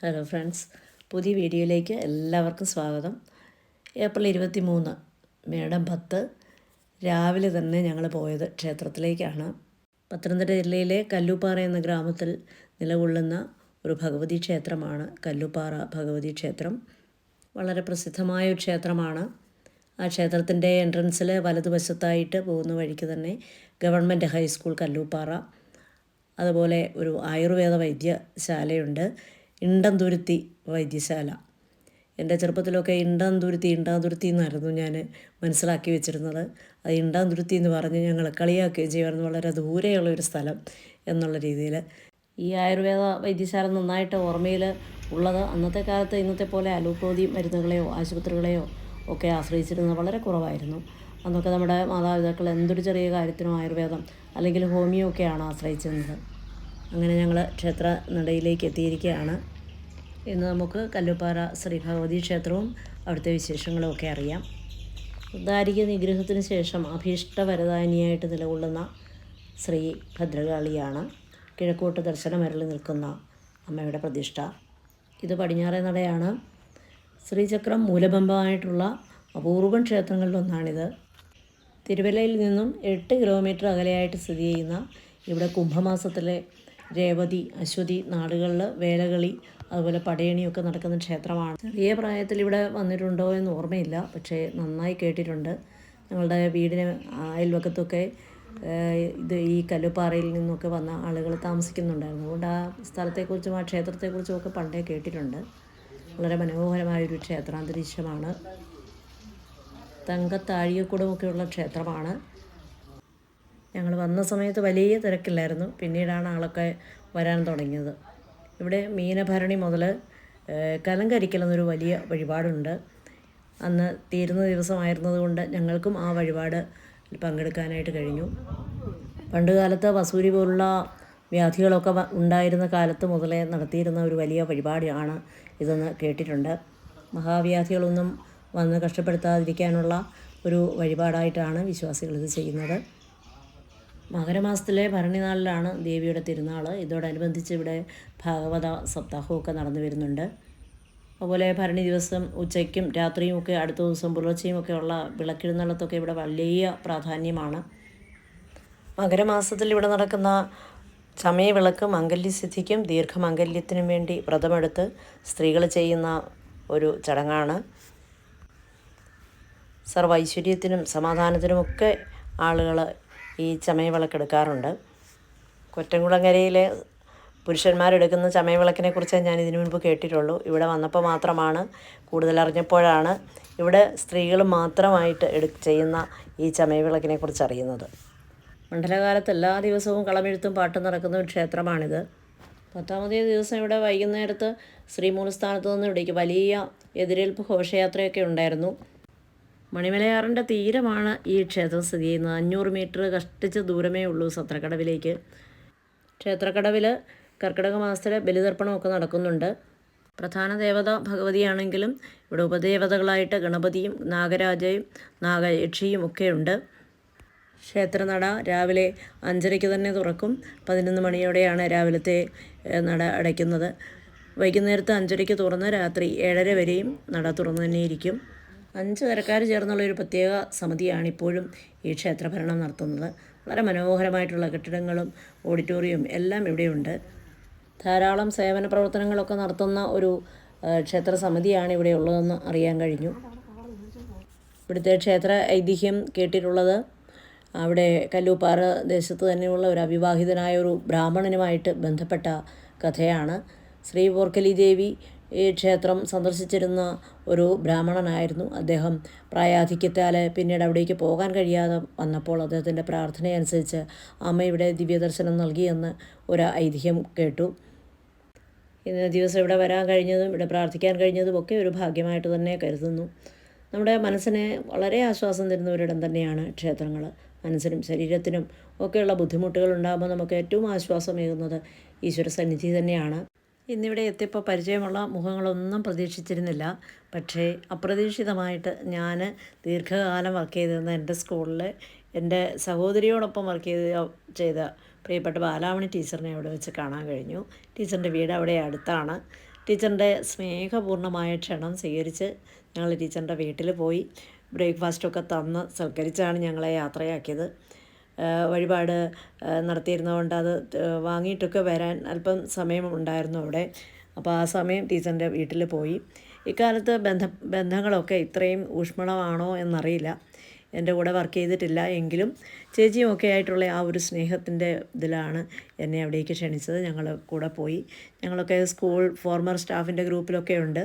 Hello friends പുതിയ വീഡിയോയിലേക്ക് എല്ലാവർക്കും സ്വാഗതം. ഏപ്രിൽ ഇരുപത്തി മൂന്ന് മേഡം പത്ത്. രാവിലെ തന്നെ ഞങ്ങൾ പോയത് ക്ഷേത്രത്തിലേക്കാണ്. പത്തനംതിട്ട ജില്ലയിലെ കല്ലുപ്പാറ എന്ന ഗ്രാമത്തിൽ നിലകൊള്ളുന്ന ഒരു ഭഗവതി ക്ഷേത്രമാണ് കല്ലുപ്പാറ ഭഗവതി ക്ഷേത്രം. വളരെ പ്രസിദ്ധമായ ഒരു ക്ഷേത്രമാണ്. ആ ക്ഷേത്രത്തിന്റെ എൻട്രൻസിൽ വലതുവശത്തായിട്ട് പോകുന്ന വഴിക്ക് തന്നെ ഗവൺമെന്റ് ഹൈസ്കൂൾ കല്ലൂപ്പാറ. അതുപോലെ ഒരു ആയുർവേദ വൈദ്യശാലയുണ്ട്. ഇണ്ടംതുരുത്തി വൈദ്യശാല. എന്റെ ചെറുപ്പത്തിലൊക്കെ ഇണ്ടാന്തുരുത്തി ഇണ്ടാന്തുരുത്തി എന്നായിരുന്നു ഞാൻ മനസ്സിലാക്കി വെച്ചിരുന്നത്. അത് ഇണ്ടാന്തുരുത്തി എന്ന് പറഞ്ഞ് ഞങ്ങൾ കളിയാക്കുകയും ചെയ്യുമായിരുന്നു. വളരെ ദൂരെയുള്ള ഒരു സ്ഥലം എന്നുള്ള രീതിയിൽ. ഈ ആയുർവേദ വൈദ്യശാല നന്നായിട്ട് ഓർമ്മയിൽ ഉള്ളത്. അന്നത്തെ കാലത്ത് ഇന്നത്തെ പോലെ അലോപ്പതി മരുന്നുകളെയോ ആശുപത്രികളെയോ ഒക്കെ ആശ്രയിച്ചിരുന്നത് വളരെ കുറവായിരുന്നു. അന്നൊക്കെ നമ്മുടെ മാതാപിതാക്കൾ എന്തൊരു ചെറിയ കാര്യത്തിനും ആയുർവേദം അല്ലെങ്കിൽ ഹോമിയോ ഒക്കെയാണ് ആശ്രയിച്ചിരുന്നത്. അങ്ങനെ ഞങ്ങൾ ക്ഷേത്ര നടയിലേക്ക് എത്തിയിരിക്കുകയാണ്. ഇന്ന് നമുക്ക് കല്ലുപ്പാറ ശ്രീ ഭഗവതി ക്ഷേത്രവും അവിടുത്തെ വിശേഷങ്ങളും ഒക്കെ അറിയാം. ദാരിക നിഗ്രഹത്തിന് ശേഷം അഭീഷ്ടവരദാനിയായിട്ട് നിലകൊള്ളുന്ന ശ്രീ ഭദ്രകാളിയാണ്. കിഴക്കോട്ട് ദർശനമരളി നിൽക്കുന്ന അമ്മയുടെ പ്രതിഷ്ഠ. ഇത് പടിഞ്ഞാറേ നടയാണ്. ശ്രീചക്രം മൂലബന്ധമായിട്ടുള്ള അപൂർവം ക്ഷേത്രങ്ങളിലൊന്നാണിത്. തിരുവല്ലയിൽ നിന്നും എട്ട് കിലോമീറ്റർ അകലെയായിട്ട് സ്ഥിതി ചെയ്യുന്ന ഇവിടെ കുംഭമാസത്തിലെ രേവതി അശ്വതി നാടുകളിൽ വേലകളി അതുപോലെ പടയണിയൊക്കെ നടക്കുന്ന ക്ഷേത്രമാണ്. ചെറിയ പ്രായത്തിൽ ഇവിടെ വന്നിട്ടുണ്ടോ എന്ന് ഓർമ്മയില്ല. പക്ഷേ നന്നായി കേട്ടിട്ടുണ്ട്. ഞങ്ങളുടെ വീടിന് അയൽവക്കത്തൊക്കെ ഇത് ഈ കല്ലുപ്പാറയിൽ നിന്നൊക്കെ വന്ന ആളുകൾ താമസിക്കുന്നുണ്ടായിരുന്നു. അതുകൊണ്ട് ആ സ്ഥലത്തെക്കുറിച്ചും ആ ക്ഷേത്രത്തെക്കുറിച്ചും ഒക്കെ പണ്ടേ കേട്ടിട്ടുണ്ട്. വളരെ മനോഹരമായൊരു ക്ഷേത്രാന്തരീക്ഷമാണ്. തങ്കത്താഴികക്കുടമൊക്കെയുള്ള ക്ഷേത്രമാണ്. ഞങ്ങൾ വന്ന സമയത്ത് വലിയ തിരക്കില്ലായിരുന്നു. പിന്നീടാണ് ആളൊക്കെ വരാൻ തുടങ്ങിയത്. ഇവിടെ മീനഭരണി മുതൽ കലങ്കരിക്കൽ എന്നൊരു വലിയ വഴിപാടുണ്ട്. അന്ന് തീരുന്ന ദിവസമായിരുന്നതുകൊണ്ട് ഞങ്ങൾക്കും ആ വഴിപാട് പങ്കെടുക്കാനായിട്ട് കഴിഞ്ഞു. പണ്ട് കാലത്ത് വസൂരി പോലുള്ള വ്യാധികളൊക്കെ ഉണ്ടായിരുന്ന കാലത്ത് മുതലേ നടത്തിയിരുന്ന ഒരു വലിയ വഴിപാടാണ് ഇതെന്ന് കേട്ടിട്ടുണ്ട്. മഹാവ്യാധികളൊന്നും വന്ന് കഷ്ടപ്പെടുത്താതിരിക്കാനുള്ള ഒരു വഴിപാടായിട്ടാണ് വിശ്വാസികൾ ഇത് ചെയ്യുന്നത്. മകരമാസത്തിലെ ഭരണിനാളിലാണ് ദേവിയുടെ തിരുനാൾ ഇതോടനുബന്ധിച്ച് ഇവിടെ ഭാഗവത സപ്താഹമൊക്കെ നടന്നു വരുന്നുണ്ട്. അതുപോലെ ഭരണി ദിവസം ഉച്ചയ്ക്കും രാത്രിയും ഒക്കെ അടുത്ത ദിവസം പുലർച്ചയും ഒക്കെ ഉള്ള വിളക്കിഴുന്നള്ളത്തൊക്കെ ഇവിടെ വലിയ പ്രാധാന്യമാണ്. മകരമാസത്തിൽ ഇവിടെ നടക്കുന്ന ചമയവിളക്ക് മംഗല്യസിദ്ധിക്കും ദീർഘമംഗല്യത്തിനും വേണ്ടി വ്രതമെടുത്ത് സ്ത്രീകൾ ചെയ്യുന്ന ഒരു ചടങ്ങാണ്. സർവൈശ്വര്യത്തിനും സമാധാനത്തിനുമൊക്കെ ആളുകൾ ഈ ചമയവിളക്കെടുക്കാറുണ്ട് കൊറ്റംകുളങ്ങരയിലെ പുരുഷന്മാരെടുക്കുന്ന ചമയവിളക്കിനെ കുറിച്ച് ഞാൻ ഇതിനു മുൻപ് കേട്ടിട്ടുള്ളൂ. ഇവിടെ വന്നപ്പോൾ മാത്രമാണ് കൂടുതൽ അറിഞ്ഞപ്പോഴാണ് ഇവിടെ സ്ത്രീകൾ മാത്രമായിട്ട് എടു ചെയ്യുന്ന ഈ ചമയവിളക്കിനെ കുറിച്ച് അറിയുന്നത് മണ്ഡലകാലത്ത് എല്ലാ ദിവസവും കളമെഴുത്തും പാട്ടും നടക്കുന്ന ഒരു ക്ഷേത്രമാണിത്. പത്താമതേ ദിവസം ഇവിടെ വൈകുന്നേരത്ത് ശ്രീമൂലസ്ഥാനത്ത് നിന്ന് ഇവിടേക്ക് വലിയ എതിരേൽപ്പ് ഘോഷയാത്രയൊക്കെ ഉണ്ടായിരുന്നു. മണിമലയാറിന്റെ തീരമാണ് ഈ ക്ഷേത്രം സ്ഥിതി ചെയ്യുന്നത്. അഞ്ഞൂറ് മീറ്റർ കഷ്ടിച്ച് ദൂരമേ ഉള്ളൂ സത്രക്കടവിലേക്ക്. ക്ഷേത്രക്കടവിൽ കർക്കിടക മാസത്തിലെ ബലിതർപ്പണമൊക്കെ നടക്കുന്നുണ്ട്. പ്രധാന ദേവത ഭഗവതിയാണെങ്കിലും ഇവിടെ ഉപദേവതകളായിട്ട് ഗണപതിയും നാഗരാജയും നാഗയക്ഷിയും ഒക്കെ ഉണ്ട്. ക്ഷേത്രനട രാവിലെ അഞ്ചരയ്ക്ക് തന്നെ തുറക്കും. പതിനൊന്ന് മണിയോടെയാണ് രാവിലത്തെ നട അടയ്ക്കുന്നത്. വൈകുന്നേരത്ത് അഞ്ചരയ്ക്ക് തുറന്ന് രാത്രി ഏഴര വരെയും നട തുറന്നു തന്നെ ഇരിക്കും അഞ്ച് കരക്കാർ ചേർന്നുള്ള ഒരു പ്രത്യേക സമിതിയാണ് ഇപ്പോഴും ഈ ക്ഷേത്ര ഭരണം നടത്തുന്നത്. വളരെ മനോഹരമായിട്ടുള്ള കെട്ടിടങ്ങളും ഓഡിറ്റോറിയവും എല്ലാം ഇവിടെയുണ്ട്. ധാരാളം സേവന പ്രവർത്തനങ്ങളൊക്കെ നടത്തുന്ന ഒരു ക്ഷേത്ര സമിതിയാണ് ഇവിടെ ഉള്ളതെന്ന് അറിയാൻ കഴിഞ്ഞു. ഇവിടുത്തെ ക്ഷേത്ര ഐതിഹ്യം കേട്ടിട്ടുള്ളത് അവിടെ കല്ലൂപ്പാറ ദേശത്ത് തന്നെയുള്ള ഒരു അവിവാഹിതനായ ഒരു ബ്രാഹ്മണനുമായിട്ട് ബന്ധപ്പെട്ട കഥയാണ്. ശ്രീ പോർക്കലി ദേവി ഈ ക്ഷേത്രം സന്ദർശിച്ചിരുന്ന ഒരു ബ്രാഹ്മണനായിരുന്നു അദ്ദേഹം. പ്രായാധിക്യത്താൽ പിന്നീട് അവിടേക്ക് പോകാൻ കഴിയാതെ വന്നപ്പോൾ അദ്ദേഹത്തിന്റെ പ്രാർത്ഥനയനുസരിച്ച് അമ്മ ഇവിടെ ദിവ്യദർശനം നൽകിയെന്ന് ഒരു ഐതിഹ്യം കേട്ടു. ഇന്ന ദിവസം ഇവിടെ വരാൻ കഴിഞ്ഞതും ഇവിടെ പ്രാർത്ഥിക്കാൻ കഴിഞ്ഞതും ഒക്കെ ഒരു ഭാഗ്യമായിട്ട് തന്നെ കരുതുന്നു. നമ്മുടെ മനസ്സിനെ വളരെ ആശ്വാസം തരുന്ന ഒരിടം തന്നെയാണ് ക്ഷേത്രങ്ങൾ. മനസ്സിനും ശരീരത്തിനും ഒക്കെയുള്ള ബുദ്ധിമുട്ടുകൾ ഉണ്ടാകുമ്പോൾ നമുക്ക് ഏറ്റവും ആശ്വാസമേകുന്നത് ഈശ്വര സന്നിധി തന്നെയാണ്. ഇന്നിവിടെ എത്തിയപ്പോൾ പരിചയമുള്ള മുഖങ്ങളൊന്നും പ്രതീക്ഷിച്ചിരുന്നില്ല. പക്ഷേ അപ്രതീക്ഷിതമായിട്ട് ഞാൻ ദീർഘകാലം വർക്ക് ചെയ്തിരുന്ന എന്റെ സ്കൂളിൽ എന്റെ സഹോദരിയോടൊപ്പം വർക്ക് ചെയ്ത് ചെയ്ത പ്രിയപ്പെട്ട ബാലാമണി ടീച്ചറിനെ അവിടെ വെച്ച് കാണാൻ കഴിഞ്ഞു. ടീച്ചറിന്റെ വീട് അവിടെ അടുത്താണ്. ടീച്ചറിന്റെ സ്നേഹപൂർണമായ ക്ഷണം സ്വീകരിച്ച് ഞങ്ങൾ ടീച്ചറിന്റെ വീട്ടിൽ പോയി. ബ്രേക്ക്ഫാസ്റ്റൊക്കെ തന്ന് സൽക്കരിച്ചാണ് ഞങ്ങളെ യാത്രയാക്കിയത്. വഴിപാട് നടത്തിയിരുന്നതുകൊണ്ട് അത് വാങ്ങിയിട്ടൊക്കെ വരാൻ അല്പം സമയമുണ്ടായിരുന്നു അവിടെ. അപ്പോൾ ആ സമയം ടീച്ചറിന്റെ വീട്ടിൽ പോയി. ഇക്കാലത്ത് ബന്ധ ബന്ധങ്ങളൊക്കെ ഇത്രയും ഊഷ്മളമാണോ എന്നറിയില്ല. എന്റെ കൂടെ വർക്ക് ചെയ്തിട്ടില്ല എങ്കിലും ചേച്ചിയും ഒക്കെ ആയിട്ടുള്ള ആ ഒരു സ്നേഹത്തിന്റെ ഇതിലാണ് എന്നെ അവിടേക്ക് ക്ഷണിച്ചത്. ഞങ്ങൾ കൂടെ പോയി. ഞങ്ങളൊക്കെ സ്കൂൾ ഫോർമർ സ്റ്റാഫിന്റെ ഗ്രൂപ്പിലൊക്കെ ഉണ്ട്.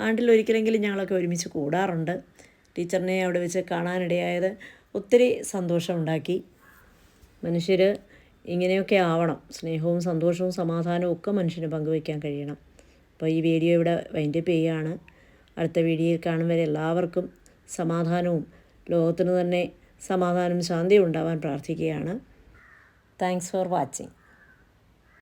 ആണ്ടിൽ ഒരിക്കലെങ്കിലും ഞങ്ങളൊക്കെ ഒരുമിച്ച് കൂടാറുണ്ട്. ടീച്ചറിനെ അവിടെ വെച്ച് കാണാനിടയായത് ഒത്തിരി സന്തോഷമുണ്ടാക്കി. മനുഷ്യർ ഇങ്ങനെയൊക്കെ ആവണം. സ്നേഹവും സന്തോഷവും സമാധാനവും ഒക്കെ മനുഷ്യന് പങ്കുവയ്ക്കാൻ കഴിയണം. അപ്പോൾ ഈ വീഡിയോ ഇവിടെ വൈൻഡപ്പ് ചെയ്യുകയാണ്. അടുത്ത വീഡിയോയിൽ കാണും വരെ എല്ലാവർക്കും സമാധാനവും ലോകത്തിന് തന്നെ സമാധാനം ശാന്തിയും ഉണ്ടാവാൻ പ്രാർത്ഥിക്കുകയാണ്. Thanks for watching